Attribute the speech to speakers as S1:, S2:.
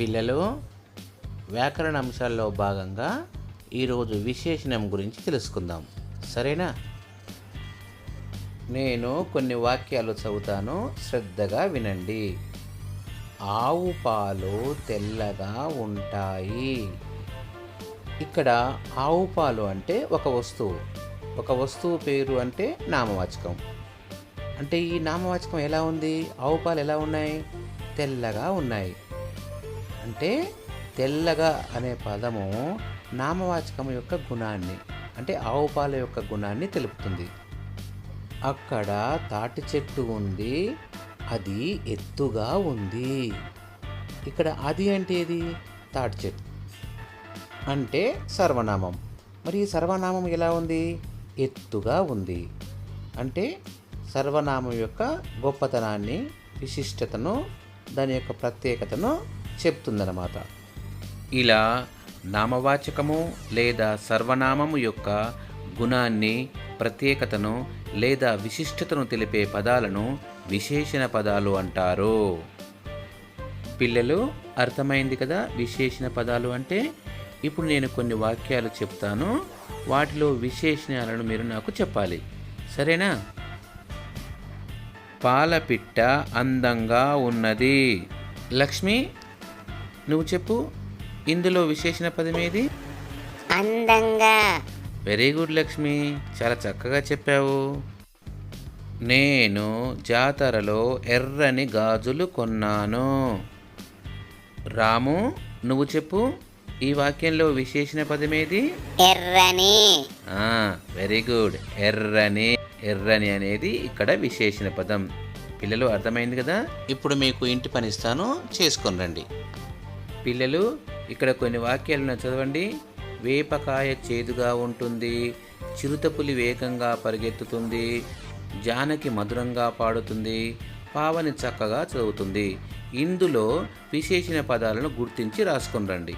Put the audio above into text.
S1: పిల్లలు వ్యాకరణ అంశాల్లో భాగంగా ఈరోజు విశేషణం గురించి తెలుసుకుందాం. సరేనా? నేను కొన్ని వాక్యాలు చదువుతాను. శ్రద్ధగా వినండి. ఆవు పాలు తెల్లగా ఉంటాయి. ఇక్కడ ఆవు పాలు అంటే ఒక వస్తువు. ఒక వస్తువు పేరు అంటే నామవాచకం. అంటే ఈ నామవాచకం ఎలా ఉంది? ఆవు పాలు ఎలా ఉన్నాయి? తెల్లగా ఉన్నాయి. అంటే తెల్లగా అనే పదము నామవాచకం యొక్క గుణాన్ని అంటే ఆవు పాల యొక్క గుణాన్ని తెలుపుతుంది. అక్కడ తాటి చెట్టు ఉంది అది ఎత్తుగా ఉంది. ఇక్కడ అది అంటే ఏది? తాటి చెట్టు. అంటే సర్వనామం. మరి ఈ సర్వనామం ఎలా ఉంది? ఎత్తుగా ఉంది. అంటే సర్వనామం యొక్క గొప్పతనాన్ని విశిష్టతను దాని యొక్క ప్రత్యేకతను చెప్తుందన్నమాట. ఇలా నామవాచకము లేదా సర్వనామము యొక్క గుణాన్ని ప్రత్యేకతను లేదా విశిష్టతను తెలిపే పదాలను విశేషణ పదాలు అంటారు. పిల్లలు అర్థమైంది కదా విశేషణ పదాలు అంటే? ఇప్పుడు నేను కొన్ని వాక్యాలు చెప్తాను. వాటిలో విశేషణాలను మీరు నాకు చెప్పాలి. సరేనా? పాలపిట్ట అందంగా ఉన్నది. లక్ష్మి నువ్వు చెప్పు. ఇందులో విశేషణ పదం ఏది
S2: అందంగా.
S1: వెరీ గుడ్ లక్ష్మి చాలా చక్కగా చెప్పావు. నేను జాతరలో ఎర్రని గాజులు కొన్నాను. రాము నువ్వు చెప్పు. ఈ వాక్యంలో విశేషణ పదం ఏది
S2: ఎర్రని
S1: వెరీ గుడ్ ఎర్రని. ఎర్రని అనేది ఇక్కడ విశేషణ పదం. పిల్లలు అర్థమైంది కదా? ఇప్పుడు మీకు ఇంటి పని ఇస్తాను. చేసుకొని రండి. పిల్లలు ఇక్కడ కొన్ని వాక్యాలను చదవండి. వేపకాయ చేదుగా ఉంటుంది చిరుతపులి వేగంగా పరిగెత్తుతుంది జానకి మధురంగా పాడుతుంది పావని చక్కగా చదువుతుంది. ఇందులో విశేషణ పదాలను గుర్తించి రాసుకుని రండి.